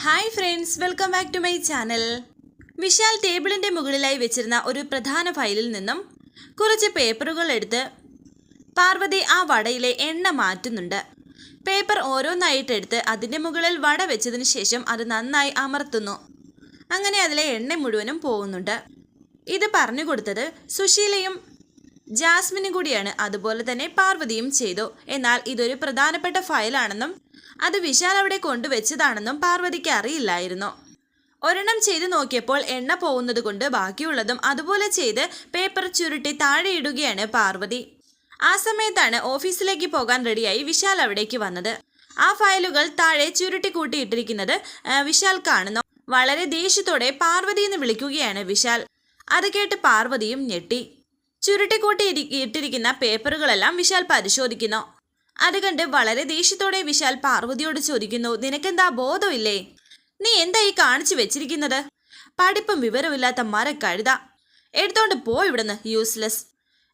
Hi friends welcome back to my channel Vishal ടേബിളിന്റെ മുകളിലായി വെച്ചിരുന്ന ഒരു പ്രധാന ഫയലിൽ നിന്നും കുറച്ച് പേപ്പറുകൾ എടുത്ത് പാർവതി ആ വടയിലെ എണ്ണ മാറ്റുന്നുണ്ട്. പേപ്പർ ഓരോന്നായിട്ട് എടുത്ത് അതിന്റെ മുകളിൽ വട വെച്ചതിന് ശേഷം അത് നന്നായി അമർത്തുന്നു. അങ്ങനെ അതിലെ എണ്ണ മുഴുവനും പോകുന്നുണ്ട്. ഇത് പറഞ്ഞു കൊടുത്തത് സുശീലയും ജാസ്മിനും കൂടിയാണ്. അതുപോലെ തന്നെ പാർവതിയും ചെയ്തു. എന്നാൽ ഇതൊരു പ്രധാനപ്പെട്ട ഫയലാണെന്നും അത് വിശാൽ അവിടെ കൊണ്ടുവച്ചതാണെന്നും പാർവതിക്ക് അറിയില്ലായിരുന്നു. ഒരെണ്ണം ചെയ്തു നോക്കിയപ്പോൾ എണ്ണ പോകുന്നത് കൊണ്ട് ബാക്കിയുള്ളതും അതുപോലെ ചെയ്ത് പേപ്പർ ചുരുട്ടി താഴെയിടുകയാണ് പാർവതി. ആ സമയത്താണ് ഓഫീസിലേക്ക് പോകാൻ റെഡിയായി വിശാൽ അവിടേക്ക് വന്നത്. ആ ഫയലുകൾ താഴെ ചുരുട്ടി കൂട്ടിയിട്ടിരിക്കുന്നത് വിശാൽ കാണുന്നു. വളരെ ദേഷ്യത്തോടെ പാർവതി എന്ന് വിളിക്കുകയാണ് വിശാൽ. അത് കേട്ട് പാർവതിയും ഞെട്ടി. ചുരുട്ടിക്കൂട്ടി ഇട്ടിരിക്കുന്ന പേപ്പറുകളെല്ലാം വിശാൽ പരിശോധിക്കുന്നു. അത് കണ്ട് വളരെ ദേഷ്യത്തോടെ വിശാൽ പാർവതിയോട് ചോദിക്കുന്നു നിനക്കെന്താ ബോധമില്ലേ? നീ എന്താ ഈ കാണിച്ചു വെച്ചിരിക്കുന്നത്? പഠിപ്പും വിവരമില്ലാത്ത മരക്കഴുത എടുത്തോണ്ട് പോ ഇവിടുന്ന് യൂസ്ലെസ്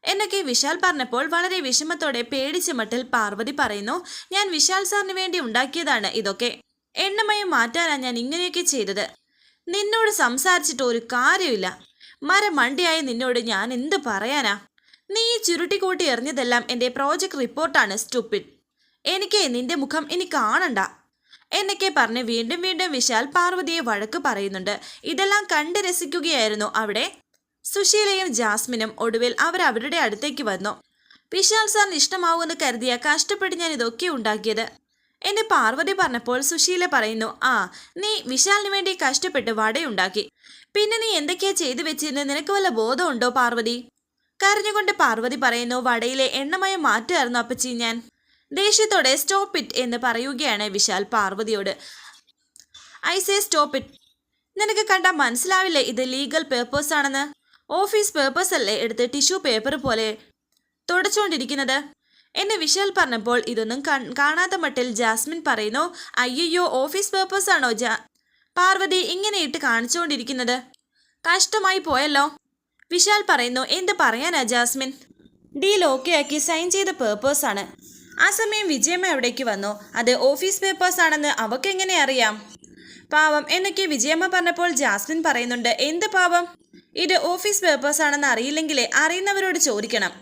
എന്നൊക്കെ വിശാൽ പറഞ്ഞപ്പോൾ വളരെ വിഷമത്തോടെ പേടിച്ച മട്ടിൽ പാർവതി പറയുന്നു ഞാൻ വിശാൽ സാറിന് വേണ്ടി ഉണ്ടാക്കിയതാണ് ഇതൊക്കെ. എണ്ണമയം മാറ്റാനാണ് ഞാൻ ഇങ്ങനെയൊക്കെ ചെയ്തത്. നിന്നോട് സംസാരിച്ചിട്ട് ഒരു കാര്യമില്ല മരമണ്ടിയായ നിന്നോട് ഞാൻ എന്ത് പറയാനാ? നീ ഈ ചുരുട്ടിക്കൂട്ടി എറിഞ്ഞതെല്ലാം എന്റെ പ്രോജക്റ്റ് റിപ്പോർട്ടാണ് സ്റ്റുപ്പിഡ്. എനിക്ക് നിന്റെ മുഖം ഇനി കാണണ്ട. എന്നൊക്കെ പറഞ്ഞ് വീണ്ടും വീണ്ടും വിശാൽ പാർവതിയെ വഴക്ക് പറയുന്നുണ്ട്. ഇതെല്ലാം കണ്ട് രസിക്കുകയായിരുന്നു അവിടെ. സുശീലയും ജാസ്മിനും ഒടുവിൽ അവർ അവരുടെ അടുത്തേക്ക് വന്നു. വിശാൽ സാറിന് ഇഷ്ടമാവുമെന്ന് കരുതിയ കഷ്ടപ്പെട്ട് ഞാൻ ഇതൊക്കെ ഉണ്ടാക്കിയത്. എന്നെ പാർവതി പറഞ്ഞപ്പോൾ സുശീല പറയുന്നു ആ നീ വിശാലിന് വേണ്ടി കഷ്ടപ്പെട്ട് വടയുണ്ടാക്കി. പിന്നെ നീ എന്തൊക്കെയാ ചെയ്തു വെച്ചിരുന്നത് നിനക്ക് വല്ല ബോധമുണ്ടോ പാർവതി? കരഞ്ഞുകൊണ്ട് പാർവതി പറയുന്നു വടയിലെ എണ്ണമയം മാറ്റുമായിരുന്നു അപ്പച്ചി ഞാൻ. ദേഷ്യത്തോടെ സ്റ്റോപ്പ് ഇറ്റ് എന്ന് പറയുകയാണ് Vishal പാർവതിയോട്. I say stop it. നിനക്ക് കണ്ടാൽ മനസ്സിലാവില്ലേ ഇത് ലീഗൽ പേപ്പേഴ്സ് ആണെന്ന്? ഓഫീസ് പേപ്പേഴ്സ് അല്ലേ എടുത്ത് ടിഷ്യൂ പേപ്പർ പോലെ തുടച്ചുകൊണ്ടിരിക്കുന്നത് എന്നെ വിശാൽ പറഞ്ഞപ്പോൾ ഇതൊന്നും കാണാത്ത മട്ടിൽ ജാസ്മിൻ പറയുന്നു അയ്യോ ഓഫീസ് പേപ്പേഴ്സ് ആണോ ജാ പാർവതി ഇങ്ങനെ ഇട്ട് കാണിച്ചുകൊണ്ടിരിക്കുന്നത് കഷ്ടമായി പോയല്ലോ. വിശാൽ പറയുന്നു എന്ത് പറയാനാ ജാസ്മിൻ? ഡീൽ ഓക്കെ ആക്കി സൈൻ ചെയ്ത പേപ്പേഴ്സ് ആണ്. ആ സമയം വിജയമ്മ എവിടേക്ക് വന്നു? അത് ഓഫീസ് പേപ്പേഴ്സ് ആണെന്ന് അവക്ക് എങ്ങനെ അറിയാം? പാവം എന്നൊക്കെ വിജയമ്മ പറഞ്ഞപ്പോൾ ജാസ്മിൻ പറയുന്നുണ്ട് എന്ത് പാവം? ഇത് ഓഫീസ് പേപ്പേഴ്സ് ആണെന്ന് അറിയില്ലെങ്കിലേ അറിയുന്നവരോട് ചോദിക്കണം.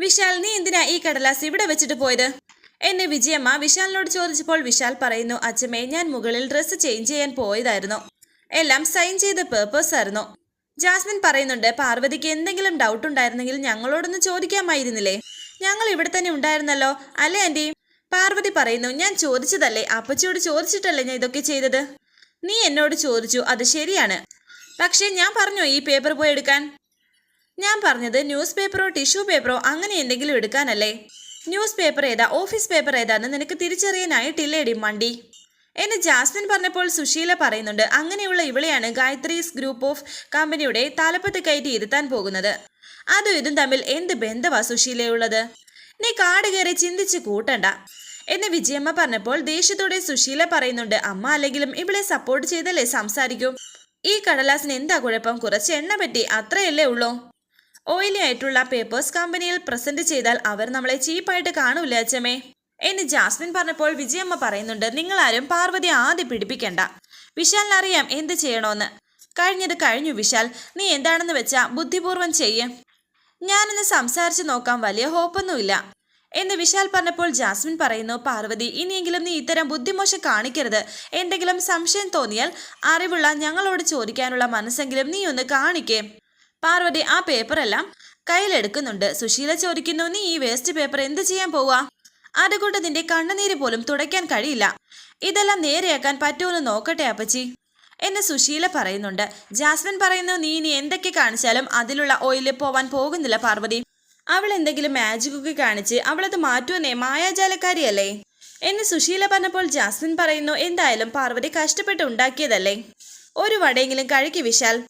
വിശാൽ നീ എന്തിനാ ഈ കടലാസ് ഇവിടെ വെച്ചിട്ട് പോയത്? എന്നെ വിജയമ്മ വിശാലിനോട് ചോദിച്ചപ്പോൾ വിശാൽ പറയുന്നു അച്ഛമ്മേ ഞാൻ മുകളിൽ ഡ്രസ്സ് ചേഞ്ച് ചെയ്യാൻ പോയതായിരുന്നു. എല്ലാം സൈൻ ചെയ്ത പേപ്പേഴ്സ് ആയിരുന്നു. ജാസ്മിൻ പറയുന്നുണ്ട് പാർവതിക്ക് എന്തെങ്കിലും ഡൗട്ട് ഉണ്ടായിരുന്നെങ്കിൽ ഞങ്ങളോടൊന്ന് ചോദിക്കാമായിരുന്നില്ലേ? ഞങ്ങൾ ഇവിടെ തന്നെ ഉണ്ടായിരുന്നല്ലോ അല്ലേ ആന്റി പാർവതി പറയുന്നു ഞാൻ ചോദിച്ചതല്ലേ അപ്പച്ചിയോട് ചോദിച്ചിട്ടല്ലേ ഞാൻ ഇതൊക്കെ ചെയ്തത്? നീ എന്നോട് ചോദിച്ചു അത് ശരിയാണ്. പക്ഷേ ഞാൻ പറഞ്ഞു ഈ പേപ്പർ പോയി എടുക്കാൻ? ഞാൻ പറഞ്ഞത് ന്യൂസ് പേപ്പറോ ടിഷ്യൂ പേപ്പറോ അങ്ങനെ എന്തെങ്കിലും എടുക്കാനല്ലേ. ന്യൂസ് പേപ്പർ ഏതാ ഓഫീസ് പേപ്പർ ഏതാന്ന് നിനക്ക് തിരിച്ചറിയാനായിട്ടില്ലേടി മണ്ടി. എന്ന് ജാസ്മിൻ പറഞ്ഞപ്പോൾ സുശീല പറയുന്നുണ്ട് അങ്ങനെയുള്ള ഇവളെയാണ് ഗായത്രീസ് ഗ്രൂപ്പ് ഓഫ് കമ്പനിയുടെ തലപ്പത്ത് കയറ്റി ഇരുത്താൻ പോകുന്നത്. അതും ഇതും തമ്മിൽ എന്ത് ബന്ധമാ സുശീലയുള്ളത്? നീ കാട് കയറി ചിന്തിച്ച് കൂട്ടണ്ട. എന്ന് വിജയമ്മ പറഞ്ഞപ്പോൾ ദേഷ്യത്തോടെ സുശീല പറയുന്നുണ്ട് അമ്മ അല്ലെങ്കിലും ഇവളെ സപ്പോർട്ട് ചെയ്തല്ലേ സംസാരിക്കൂ? ഈ കടലാസിന് എന്താ കുഴപ്പം? കുറച്ച് എണ്ണ പറ്റി അത്രയല്ലേ ഉള്ളൂ. ഓയിലി ആയിട്ടുള്ള പേപ്പേഴ്സ് കമ്പനിയിൽ പ്രസന്റ് ചെയ്താൽ അവർ നമ്മളെ ചീപ്പായിട്ട് കാണൂല അച്ഛമ്മേ? എന്ന് ജാസ്മിൻ പറഞ്ഞപ്പോൾ വിജയമ്മ പറയുന്നുണ്ട് നിങ്ങളാരും പാർവതി ആദ്യം പിടിപ്പിക്കണ്ട. വിശാലിനറിയാം എന്ത് ചെയ്യണമെന്ന് കഴിഞ്ഞത് കഴിഞ്ഞു വിശാൽ. നീ എന്താണെന്ന് വെച്ചാ ബുദ്ധിപൂർവം ചെയ്യ. ഞാനൊന്ന് സംസാരിച്ചു നോക്കാം വലിയ ഹോപ്പൊന്നുമില്ല. എന്ന് വിശാൽ പറഞ്ഞപ്പോൾ ജാസ്മിൻ പറയുന്നു പാർവതി ഇനിയെങ്കിലും നീ ഇത്തരം ബുദ്ധിമോശം കാണിക്കരുത്. എന്തെങ്കിലും സംശയം തോന്നിയാൽ അറിവുള്ള ഞങ്ങളോട് ചോദിക്കാനുള്ള മനസ്സെങ്കിലും നീ ഒന്ന് കാണിക്കേ. പാർവതി ആ പേപ്പറെല്ലാം കയ്യിലെടുക്കുന്നുണ്ട്. സുശീല ചോദിക്കുന്നു നീ ഈ വേസ്റ്റ് പേപ്പർ എന്ത് ചെയ്യാൻ പോവാ? അതുകൊണ്ട് നിന്റെ കണ്ണുനീര് പോലും തുടയ്ക്കാൻ കഴിയില്ല. ഇതെല്ലാം നേരെയാക്കാൻ പറ്റുമെന്ന് നോക്കട്ടെ അപ്പച്ചി. എന്ന് സുശീല പറയുന്നുണ്ട്. ജാസ്മിൻ പറയുന്നു നീ ഇനി എന്തൊക്കെ കാണിച്ചാലും അതിലുള്ള ഓയിൽ പോവാൻ പോകുന്നില്ല പാർവതി. അവൾ എന്തെങ്കിലും മാജിക്കൊക്കെ കാണിച്ച് അവളത് മാറ്റുമെന്നേ മായാജാലക്കാരിയല്ലേ? എന്ന് സുശീല പറഞ്ഞപ്പോൾ ജാസ്മിൻ പറയുന്നു എന്തായാലും പാർവതി കഷ്ടപ്പെട്ട് ഉണ്ടാക്കിയതല്ലേ? ഒരു വടയെങ്കിലും കഴുകി വിശാൽ.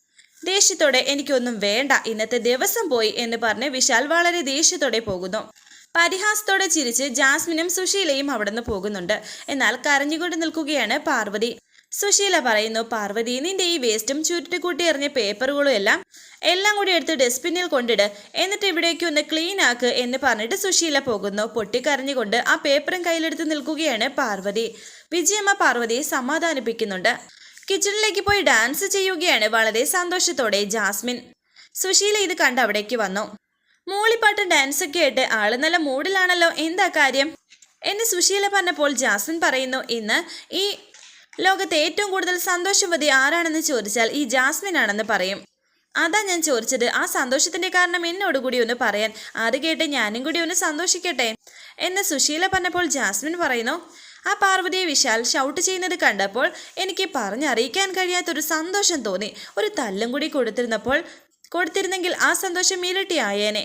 ദേഷ്യത്തോടെ എനിക്കൊന്നും വേണ്ട. ഇന്നത്തെ ദിവസം പോയി എന്ന് പറഞ്ഞ് വിശാൽ വളരെ ദേഷ്യത്തോടെ പോകുന്നു. പരിഹാസത്തോടെ ചിരിച്ച് ജാസ്മിനും സുശീലയും അവിടുന്ന് പോകുന്നുണ്ട്. എന്നാൽ കരഞ്ഞുകൊണ്ട് നിൽക്കുകയാണ് പാർവതി. സുശീല പറയുന്നു പാർവതി നിന്റെ ഈ വേസ്റ്റും ചുരുട്ടിക്കൂട്ടി എറിഞ്ഞ പേപ്പറുകളും എല്ലാം എല്ലാം കൂടി എടുത്ത് ഡസ്റ്റ്ബിന്നിൽ കൊണ്ടിട്. എന്നിട്ട് ഇവിടേക്ക് ഒന്ന് ക്ലീൻ ആക്ക് എന്ന് പറഞ്ഞിട്ട് സുശീല പോകുന്നു. പൊട്ടിക്കരഞ്ഞുകൊണ്ട് ആ പേപ്പറും കയ്യിലെടുത്ത് നിൽക്കുകയാണ് പാർവതി. വിജയമ്മ പാർവതിയെ സമാധാനിപ്പിക്കുന്നുണ്ട്. കിച്ചണിലേക്ക് പോയി ഡാൻസ് ചെയ്യുകയാണ് വളരെ സന്തോഷത്തോടെ ജാസ്മിൻ. സുശീല ഇത് കണ്ട് അവിടേക്ക് വന്നു. മൂളിപ്പാട്ടും ഡാൻസൊക്കെ ആയിട്ട് ആൾ നല്ല മൂഡിലാണല്ലോ. എന്താ കാര്യം? എന്ന് സുശീല പറഞ്ഞപ്പോൾ ജാസ്മിൻ പറയുന്നു ഇന്ന് ഈ ലോകത്തെ ഏറ്റവും കൂടുതൽ സന്തോഷവതി ആരാണെന്ന് ചോദിച്ചാൽ ഈ ജാസ്മിൻ ആണെന്ന് പറയും. അതാ ഞാൻ ചോദിച്ചത് ആ സന്തോഷത്തിന്റെ കാരണം എന്നോട് കൂടി ഒന്ന് പറയാൻ. അത് കേട്ട് ഞാനും കൂടി ഒന്ന് സന്തോഷിക്കട്ടെ? എന്ന് സുശീല പറഞ്ഞപ്പോൾ ജാസ്മിൻ പറയുന്നു ആ പാർവതിയെ വിശാൽ ഷൗട്ട് ചെയ്യുന്നത് കണ്ടപ്പോൾ എനിക്ക് പറഞ്ഞറിയിക്കാൻ കഴിയാത്തൊരു സന്തോഷം തോന്നി. ഒരു തല്ലും കൂടി കൊടുത്തിരുന്നപ്പോൾ കൊടുത്തിരുന്നെങ്കിൽ ആ സന്തോഷം ഇരട്ടി ആയേനെ.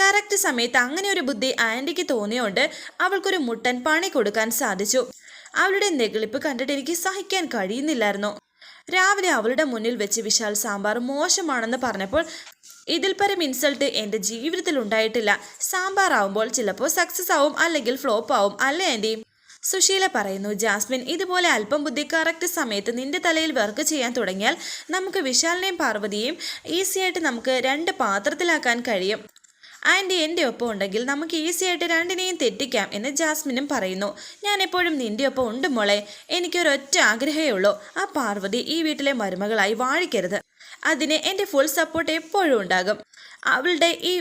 കറക്റ്റ് സമയത്ത് അങ്ങനെ ഒരു ബുദ്ധി ആന്റിക്ക് തോന്നിയോണ്ട് അവൾക്കൊരു മുട്ടൻ പണി കൊടുക്കാൻ സാധിച്ചു. അവളുടെ നെഗളിപ്പ് കണ്ടിട്ട് എനിക്ക് സഹിക്കാൻ കഴിയുന്നില്ലായിരുന്നു. രാവിലെ അവളുടെ മുന്നിൽ വെച്ച് വിശാൽ സാമ്പാർ മോശമാണെന്ന് പറഞ്ഞപ്പോൾ ഇതിൽ പരം ഇൻസൾട്ട് എന്റെ ജീവിതത്തിൽ ഉണ്ടായിട്ടില്ല. സാമ്പാർ ആവുമ്പോൾ ചിലപ്പോൾ സക്സസ് ആവും അല്ലെങ്കിൽ ഫ്ലോപ്പ് ആവും അല്ലേ ആന്റി സുശീല പറയുന്നു ജാസ്മിൻ ഇതുപോലെ അല്പം ബുദ്ധി കറക്റ്റ് സമയത്ത് നിന്റെ തലയിൽ വർക്ക് ചെയ്യാൻ തുടങ്ങിയാൽ നമുക്ക് വിശാലിനെയും പാർവതിയെയും ഈസിയായിട്ട് നമുക്ക് രണ്ട് പാത്രത്തിലാക്കാൻ കഴിയും. ആന്റി എന്റെ ഒപ്പം ഉണ്ടെങ്കിൽ നമുക്ക് ഈസിയായിട്ട് രണ്ടിനെയും തെറ്റിക്കാം എന്ന് ജാസ്മിനും പറയുന്നു. ഞാൻ എപ്പോഴും നിന്റെ ഒപ്പം ഉണ്ട് മോളെ. എനിക്കൊരൊറ്റ ആഗ്രഹമേ ഉള്ളൂ. ആ പാർവതി ഈ വീട്ടിലെ മരുമകളായി വാഴിക്കരുത്. അതിന് എന്റെ ഫുൾ സപ്പോർട്ട് എപ്പോഴും ഉണ്ടാകും. അവളുടെ ഈ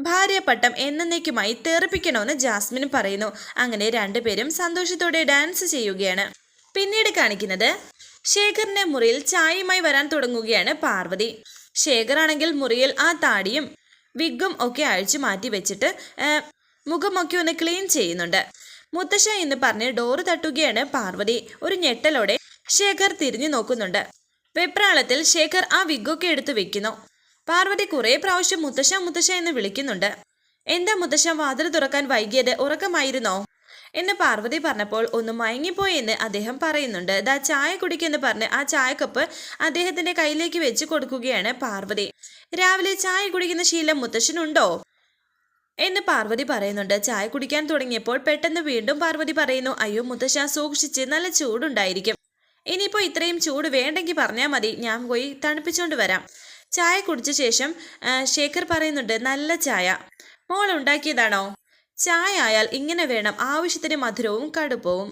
ഭാര്യപട്ടം എന്നേക്കുമായി തെറിപ്പിക്കണമെന്ന് ജാസ്മിൻ പറയുന്നു. അങ്ങനെ രണ്ടുപേരും സന്തോഷത്തോടെ ഡാൻസ് ചെയ്യുകയാണ്. പിന്നീട് കാണിക്കുന്നത് ശേഖറിന്റെ മുറിയിൽ ചായയുമായി വരാൻ തുടങ്ങുകയാണ് പാർവതി. ശേഖർ ആണെങ്കിൽ മുറിയിൽ ആ താടിയും വിഗും ഒക്കെ അഴിച്ചു മാറ്റി വെച്ചിട്ട് മുഖമൊക്കെ ഒന്ന് ക്ലീൻ ചെയ്യുന്നുണ്ട്. മുത്തശ്ശ എന്ന് പറഞ്ഞ് ഡോറ് തട്ടുകയാണ് പാർവതി. ഒരു ഞെട്ടലോടെ ശേഖർ തിരിഞ്ഞു നോക്കുന്നുണ്ട്. വെപ്രാളത്തിൽ ശേഖർ ആ വിഗൊക്കെ എടുത്തു വെക്കുന്നു. പാർവതി കുറെ പ്രാവശ്യം മുത്തശ്ശ മുത്തശ്ശ എന്ന് വിളിക്കുന്നുണ്ട്. എന്താ മുത്തശ്ശ വാതിൽ തുറക്കാൻ വൈകിയത്? ഉറക്കമായിരുന്നോ? എന്ന് പാർവതി പറഞ്ഞപ്പോൾ ഒന്ന് മയങ്ങിപ്പോയെന്ന് അദ്ദേഹം പറയുന്നുണ്ട്. ദാ ചായ കുടിക്കെന്ന് പറഞ്ഞ് ആ ചായക്കപ്പ് അദ്ദേഹത്തിന്റെ കയ്യിലേക്ക് വെച്ച് കൊടുക്കുകയാണ് പാർവതി. രാവിലെ ചായ കുടിക്കുന്ന ശീലം മുത്തശ്ശനുണ്ടോ? എന്ന് പാർവതി പറയുന്നുണ്ട്. ചായ കുടിക്കാൻ തുടങ്ങിയപ്പോൾ പെട്ടെന്ന് വീണ്ടും പാർവതി പറയുന്നു അയ്യോ മുത്തശ്ശ സൂക്ഷിച്ച് നല്ല ചൂടുണ്ടായിരിക്കും. ഇനിയിപ്പോൾ ഇത്രയും ചൂട് വേണ്ടെങ്കിൽ പറഞ്ഞാൽ മതി. ഞാൻ പോയി തണുപ്പിച്ചുകൊണ്ട് വരാം. ചായ കുടിച്ച ശേഷം ശേഖർ പറയുന്നുണ്ട് നല്ല ചായ. മോൾ ഉണ്ടാക്കിയതാണോ? ചായ ആയാൽ ഇങ്ങനെ വേണം ആവശ്യത്തിന് മധുരവും കടുപ്പവും.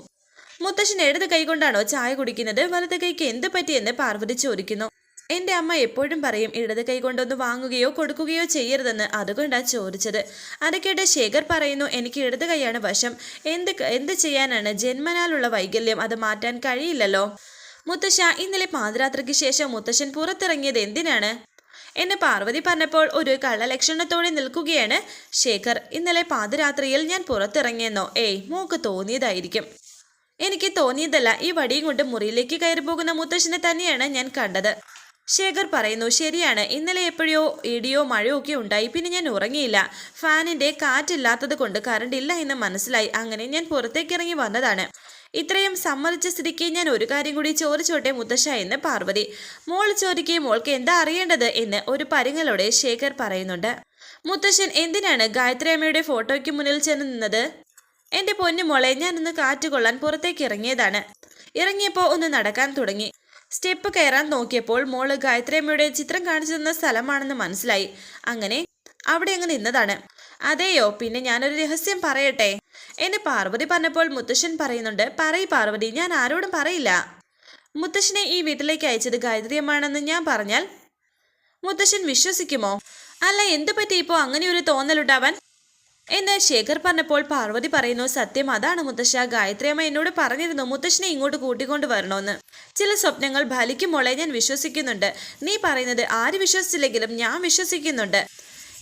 മുത്തശ്ശൻ ഇടത് കൈകൊണ്ടാണോ ചായ കുടിക്കുന്നത്? വലത് കൈക്ക് എന്ത് പറ്റിയെന്ന് പാർവതി ചോദിക്കുന്നു. എന്റെ അമ്മ എപ്പോഴും പറയും ഇടത് കൈ കൊണ്ടൊന്ന് വാങ്ങുകയോ കൊടുക്കുകയോ ചെയ്യരുതെന്ന്. അതുകൊണ്ടാണ് ചോദിച്ചത്. അത് ശേഖർ പറയുന്നു എനിക്ക് ഇടത് കൈയാണ് വശം. എന്ത് എന്ത് ചെയ്യാനാണ്? ജന്മനാലുള്ള വൈകല്യം അത് മാറ്റാൻ കഴിയില്ലല്ലോ. മുത്തശ്ശ ഇന്നലെ പാതിരാത്രിക്ക് ശേഷം മുത്തശ്ശൻ പുറത്തിറങ്ങിയത് എന്തിനാണ്? എന്ന് പാർവതി പറഞ്ഞപ്പോൾ ഒരു കള്ളലക്ഷണത്തോടെ നിൽക്കുകയാണ് ശേഖർ. ഇന്നലെ പാതിരാത്രിയിൽ ഞാൻ പുറത്തിറങ്ങിയെന്നോ? ഏയ് മൂക്ക് തോന്നിയതായിരിക്കും. എനിക്ക് തോന്നിയതല്ല ഈ വടിയും കൊണ്ട് മുറിയിലേക്ക് കയറി പോകുന്ന മുത്തശ്ശനെ തന്നെയാണ് ഞാൻ കണ്ടത്. ശേഖർ പറയുന്നു ശരിയാണ്. ഇന്നലെ എപ്പോഴോ ഇടിയോ മഴയോ ഒക്കെ ഉണ്ടായി. പിന്നെ ഞാൻ ഉറങ്ങിയില്ല. ഫാനിന്റെ കാറ്റില്ലാത്തത് കൊണ്ട് കറണ്ട് ഇല്ല എന്ന് മനസ്സിലായി. അങ്ങനെ ഞാൻ പുറത്തേക്ക് ഇറങ്ങി വന്നതാണ്. ഇത്രയും സമ്മതിച്ച സ്ഥിതിക്ക് ഞാൻ ഒരു കാര്യം കൂടി ചോദിച്ചോട്ടെ മുത്തശ്ശ എന്ന് പാർവതി. മോൾ ചോദിക്കുകയും മോൾക്ക് എന്താ അറിയേണ്ടത് എന്ന് ഒരു പരിങ്ങലോടെ ശേഖർ പറയുന്നുണ്ട്. മുത്തശ്ശൻ എന്തിനാണ് ഗായത്രി അമ്മയുടെ ഫോട്ടോയ്ക്ക് മുന്നിൽ ചെന്ന് നിന്നത്? എന്റെ പൊന്നു ഞാൻ ഒന്ന് കാറ്റ് കൊള്ളാൻ പുറത്തേക്ക് ഇറങ്ങിയതാണ്. ഇറങ്ങിയപ്പോൾ ഒന്ന് നടക്കാൻ തുടങ്ങി. സ്റ്റെപ്പ് കയറാൻ നോക്കിയപ്പോൾ മോൾ ഗായത്രിയമ്മയുടെ ചിത്രം കാണിച്ചു തന്ന സ്ഥലമാണെന്ന് മനസ്സിലായി. അങ്ങനെ അവിടെ അങ്ങ് നിന്നതാണ്. അതെയോ പിന്നെ ഞാനൊരു രഹസ്യം പറയട്ടെ? എന്നെ പാർവതി പറഞ്ഞപ്പോൾ മുത്തശ്ശൻ പറയുന്നുണ്ട് പറയ് പാർവതി ഞാൻ ആരോടും പറയില്ല. മുത്തശ്ശനെ ഈ വീട്ടിലേക്ക് അയച്ചത് ഗായത്രിയമ്മാണെന്ന് ഞാൻ പറഞ്ഞാൽ? മുത്തശ്ശൻ വിശ്വസിക്കുമോ? അല്ല എന്തു പറ്റി ഇപ്പോ? അങ്ങനെ ഒരു തോന്നലുണ്ടാവാൻ? എന്ന് ശേഖർ പറഞ്ഞപ്പോൾ പാർവതി പറയുന്നു സത്യം അതാണ് മുത്തശ്ശ. ഗായത്രിയമ്മ എന്നോട് പറഞ്ഞിരുന്നു മുത്തശ്ശനെ ഇങ്ങോട്ട് കൂട്ടിക്കൊണ്ട് വരണമെന്ന്. ചില സ്വപ്നങ്ങൾ ഫലിക്കുമ്പോളെ ഞാൻ വിശ്വസിക്കുന്നുണ്ട്. നീ പറയുന്നത് ആര് വിശ്വസിച്ചില്ലെങ്കിലും ഞാൻ വിശ്വസിക്കുന്നുണ്ട്.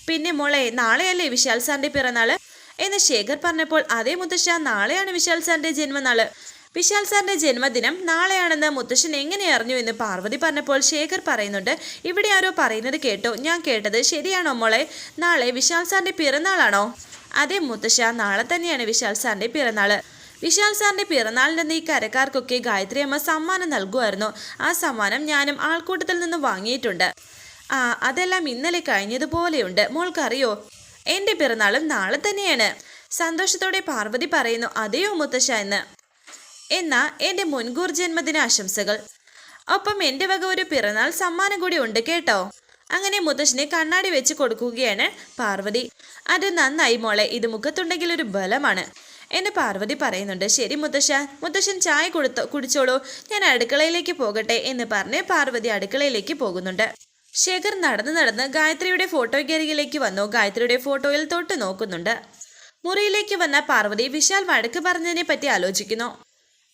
പിന്നെ മോളെ നാളെയല്ലേ വിശാൽ സാറിന്റെ പിറന്നാൾ? എന്ന് ശേഖർ പറഞ്ഞപ്പോൾ അതേ മുത്തശ്ശ നാളെയാണ് വിശാൽ സാറിന്റെ ജന്മനാൾ. വിശാൽ സാറിന്റെ ജന്മദിനം നാളെയാണെന്ന് മുത്തശ്ശൻ എങ്ങനെ അറിഞ്ഞു എന്ന് പാർവതി പറഞ്ഞപ്പോൾ ശേഖർ പറയുന്നുണ്ട് ഇവിടെ ആരോ പറയുന്നത് കേട്ടോ. ഞാൻ കേട്ടത് ശരിയാണോ മോളെ? നാളെ വിശാൽ സാറിന്റെ പിറന്നാളാണോ? അതേ മുത്തശ്ശ നാളെ തന്നെയാണ് വിശാൽ സാറിന്റെ പിറന്നാൾ. വിശാൽ സാറിന്റെ പിറന്നാളിന്റെ ഈ കരക്കാർക്കൊക്കെ ഗായത്രി അമ്മ സമ്മാനം നൽകുമായിരുന്നു. ആ സമ്മാനം ഞാനും ആൾക്കൂട്ടത്തിൽ നിന്ന് വാങ്ങിയിട്ടുണ്ട്. ആ അതെല്ലാം ഇന്നലെ കഴിഞ്ഞതുപോലെയുണ്ട്. മോൾക്കറിയോ? എന്റെ പിറന്നാളും നാളെ തന്നെയാണ്. സന്തോഷത്തോടെ പാർവതി പറയുന്നു അതെയോ മുത്തശ്ശ എന്ന്. എന്നാ എന്റെ മുൻകൂർ ജന്മദിന ആശംസകൾ. ഒപ്പം എന്റെ വക ഒരു പിറന്നാൾ സമ്മാനം കൂടി ഉണ്ട് കേട്ടോ. അങ്ങനെ മുത്തശ്ശനെ കണ്ണാടി വെച്ച് കൊടുക്കുകയാണ് പാർവതി. അത് നന്നായി മോളെ ഇത് മുഖത്തുണ്ടെങ്കിൽ ഒരു ബലമാണ് എന്ന് പാർവതി പറയുന്നുണ്ട്. ശരി മുത്തശ്ശ മുത്തശ്ശൻ ചായ കൊടുത്തോ കുടിച്ചോളൂ. ഞാൻ അടുക്കളയിലേക്ക് പോകട്ടെ എന്ന് പറഞ്ഞ് പാർവതി അടുക്കളയിലേക്ക് പോകുന്നുണ്ട്. ശേഖർ നടന്ന് നടന്ന് ഗായത്രിയുടെ ഫോട്ടോയ്ക്കരികിലേക്ക് വന്നു. ഗായത്രിയുടെ ഫോട്ടോയിൽ തൊട്ട് നോക്കുന്നുണ്ട്. മുറിയിലേക്ക് വന്ന പാർവതി വിശാൽ വഴക്ക് പറഞ്ഞതിനെ പറ്റി ആലോചിക്കുന്നു.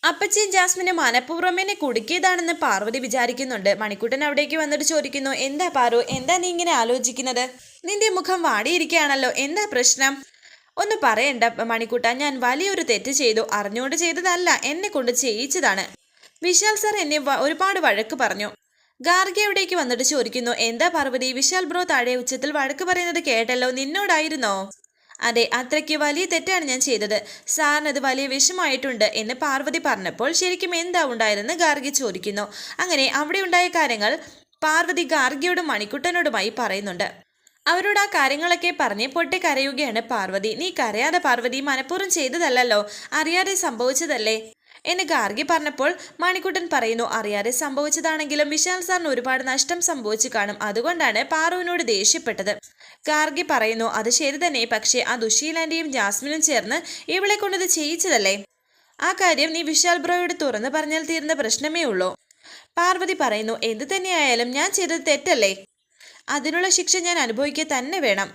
അപ്പച്ചിയും ജാസ്മിനും മനഃപൂർവമേനെ കുടുക്കിയതാണെന്ന് പാർവതി വിചാരിക്കുന്നുണ്ട്. മണിക്കുട്ടൻ അവിടേക്ക് വന്നിട്ട് ചോദിക്കുന്നു എന്താ പാറു? എന്താ നീ ഇങ്ങനെ ആലോചിക്കുന്നത്? നിന്റെ മുഖം വാടിയിരിക്കുകയാണല്ലോ. എന്താ പ്രശ്നം? ഒന്ന് പറയണ്ട മണിക്കുട്ട. ഞാൻ വലിയൊരു തെറ്റ് ചെയ്തു. അറിഞ്ഞുകൊണ്ട് ചെയ്തതല്ല. എന്നെ കൊണ്ട് ചെയ്യിച്ചതാണ്. വിശാൽ സാർ എന്നെ ഒരുപാട് വഴക്ക് പറഞ്ഞു. ഗാർഗി എവിടേക്ക് വന്നിട്ട് ചോദിക്കുന്നു? എന്താ പാർവതി? വിശാൽ ബ്രോ താഴെ ഉച്ചത്തിൽ വഴക്ക് പറയുന്നത് കേട്ടല്ലോ. നിന്നോടായിരുന്നോ? അതെ അത്രയ്ക്ക് വലിയ തെറ്റാണ് ഞാൻ ചെയ്തത്. സാറിനത് വലിയ വിഷമായിട്ടുണ്ട് എന്ന് പാർവതി പറഞ്ഞപ്പോൾ ശരിക്കും എന്താ ഉണ്ടായതെന്ന് ഗാർഗി ചോദിക്കുന്നു. അങ്ങനെ അവിടെ ഉണ്ടായ കാര്യങ്ങൾ പാർവതി ഗാർഗിയോടും മണിക്കുട്ടനോടുമായി പറയുന്നുണ്ട്. അവരോട് ആ കാര്യങ്ങളൊക്കെ പറഞ്ഞ് പൊട്ടി കരയുകയാണ് പാർവതി. നീ കരയാതെ പാർവതി മനഃപൂർവം ചെയ്തതല്ലല്ലോ. അറിയാതെ സംഭവിച്ചതല്ലേ? എന്ന് ഗാർഗി പറഞ്ഞപ്പോൾ മണിക്കുട്ടൻ പറയുന്നു അറിയാതെ സംഭവിച്ചതാണെങ്കിലും വിശാൽ സാറിന് ഒരുപാട് നഷ്ടം സംഭവിച്ചു കാണും. അതുകൊണ്ടാണ് പാറുവിനോട് ദേഷ്യപ്പെട്ടത്. ഗാർഗി പറയുന്നു അത് ശരി തന്നെ പക്ഷേ ആ ദുശീലാന്റെയും ജാസ്മിനും ചേർന്ന് ഇവളെ കൊണ്ടത് ചെയ്യിച്ചതല്ലേ? ആ കാര്യം നീ വിശാൽ ബ്രോയോട് തുറന്നു പറഞ്ഞാൽ തീരുന്ന പ്രശ്നമേ ഉള്ളൂ. പാർവതി പറയുന്നു എന്ത് തന്നെയായാലും ഞാൻ ചെയ്തത് തെറ്റല്ലേ? അതിനുള്ള ശിക്ഷ ഞാൻ അനുഭവിക്കുക തന്നെ വേണം.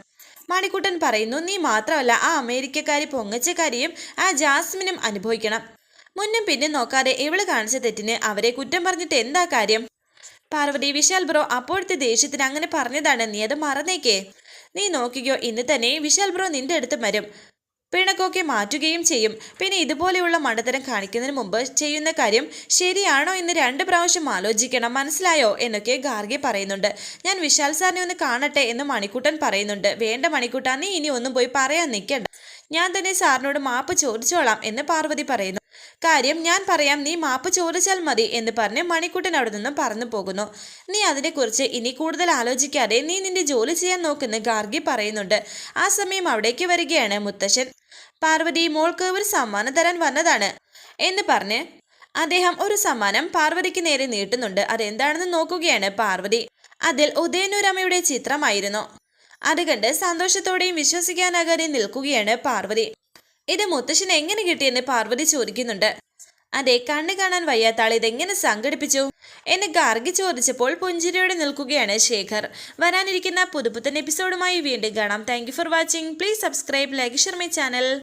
മണിക്കുട്ടൻ പറയുന്നു നീ മാത്രമല്ല ആ അമേരിക്കക്കാരി പൊങ്ങച്ചക്കാരിയും ആ ജാസ്മിനും അനുഭവിക്കണം. മുന്നും പിന്നും നോക്കാതെ ഇവൾ കാണിച്ച തെറ്റിന് അവരെ കുറ്റം പറഞ്ഞിട്ട് എന്താ കാര്യം? പാർവതി വിശാൽ ബ്രോ അപ്പോഴത്തെ ദേഷ്യത്തിന് അങ്ങനെ പറഞ്ഞതാണ്. നീ അത് മറന്നേക്കേ. നീ നോക്കിക്കോ ഇന്ന് തന്നെ വിശാൽ ബ്രോ നിന്റെ അടുത്ത് വരും. പിണക്കൊക്കെ മാറ്റുകയും ചെയ്യും. പിന്നെ ഇതുപോലെയുള്ള മണ്ടത്തരം കാണിക്കുന്നതിന് മുമ്പ് ചെയ്യുന്ന കാര്യം ശരിയാണോ എന്ന് രണ്ട് പ്രാവശ്യം ആലോചിക്കണം. മനസ്സിലായോ? എന്നൊക്കെ ഗാർഗെ പറയുന്നുണ്ട്. ഞാൻ വിശാൽ സാറിനെ ഒന്ന് കാണട്ടെ എന്ന് മണിക്കുട്ടൻ പറയുന്നുണ്ട്. വേണ്ട മണിക്കൂട്ടാ നീ ഇനി ഒന്നും പോയി പറയാൻ നിൽക്കണ്ട. ഞാൻ തന്നെ സാറിനോട് മാപ്പ് ചോദിച്ചോളാം എന്ന് പാർവതി പറയുന്നു. കാര്യം ഞാൻ പറയാം നീ മാപ്പ് ചോദിച്ചാൽ മതി എന്ന് പറഞ്ഞ് മണിക്കുട്ടൻ അവിടെ നിന്നും പറഞ്ഞു പോകുന്നു. നീ അതിനെക്കുറിച്ച് ഇനി കൂടുതൽ ആലോചിക്കാതെ നീ നിന്റെ ജോലി ചെയ്യാൻ നോക്കുന്ന ഗാർഗി പറയുന്നുണ്ട്. ആ സമയം അവിടേക്ക് വരികയാണ് മുത്തശ്ശൻ. പാർവതി മോൾക്ക് ഒരു സമ്മാനം തരാൻ വന്നതാണ് എന്ന് പറഞ്ഞ് അദ്ദേഹം ഒരു സമ്മാനം പാർവതിക്ക് നേരെ നീട്ടുന്നുണ്ട്. അതെന്താണെന്ന് നോക്കുകയാണ് പാർവതി. അതിൽ ഉദയനൂരമ്മയുടെ ചിത്രമായിരുന്നു. അത് കണ്ട് സന്തോഷത്തോടെയും വിശ്വസിക്കാനാകാതെ നിൽക്കുകയാണ് പാർവതി. ഇത് മുത്തശ്ശന് എങ്ങനെ കിട്ടിയെന്ന് പാർവതി ചോദിക്കുന്നുണ്ട്. അതെ കണ്ണു കാണാൻ വയ്യാത്ത ആൾ ഇതെങ്ങനെ സംഘടിപ്പിച്ചു? എന്ന് ഗാർഗി ചോദിച്ചപ്പോൾ പുഞ്ചിരിയോടെ നിൽക്കുകയാണ് ശേഖർ. വരാനിരിക്കുന്ന പുതുപുത്തൻ എപ്പിസോഡുമായി വീണ്ടും കാണാം. Thank for watching please subscribe like share my channel